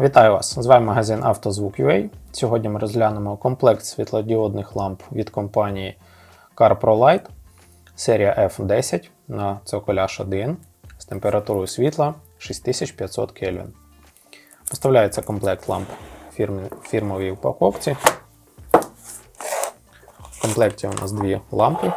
Вітаю вас! З вами магазин «Автозвук.UA». Сьогодні ми розглянемо комплект світлодіодних ламп від компанії CarProLight серія F10 на цоколяж 1 з температурою світла 6500 Кельвін. Поставляється комплект ламп в фірмовій упаковці. В комплекті у нас дві лампи.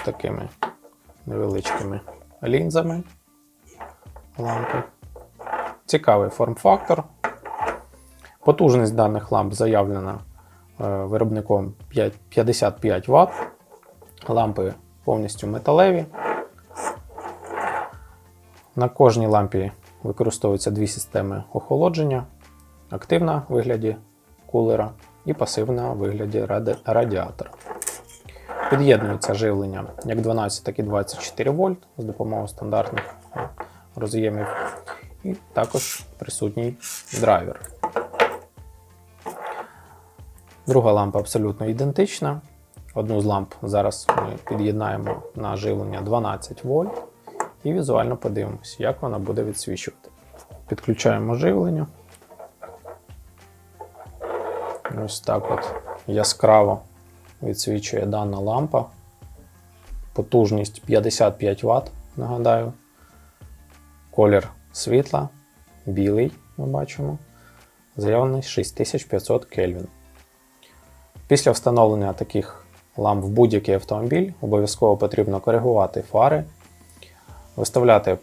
З такими невеличкими лінзами лампи. Цікавий форм-фактор. Потужність даних ламп заявлена е, виробником 55 Вт. Лампи повністю металеві. На кожній лампі використовуються дві системи охолодження: активна в вигляді кулера і пасивна в вигляді ради- радіатора. Під'єднується живлення як 12, так і 24 вольт з допомогою стандартних е, роз'ємів. І також присутній драйвер. Друга лампа абсолютно ідентична. Одну з ламп зараз ми під'єднаємо на живлення 12 вольт і візуально подивимося, як вона буде відсвічувати. Підключаємо живлення. Ось так от яскраво відсвічує дана лампа. Потужність 55 Вт, нагадаю. Колір світла білий, ми бачимо. Заявлений 6500 Кельвін. Після встановлення таких ламп в будь-який автомобіль обов'язково потрібно коригувати фари, виставляти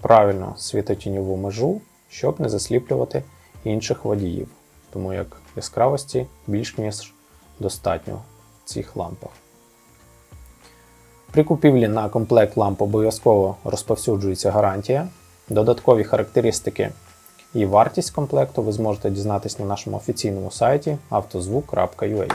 правильно світотіньову межу, щоб не засліплювати інших водіїв, тому як яскравості більш ніж достатньо цих лампах. При купівлі на комплект ламп обов'язково розповсюджується гарантія. Додаткові характеристики і вартість комплекту ви зможете дізнатись на нашому офіційному сайті автозвук.ua.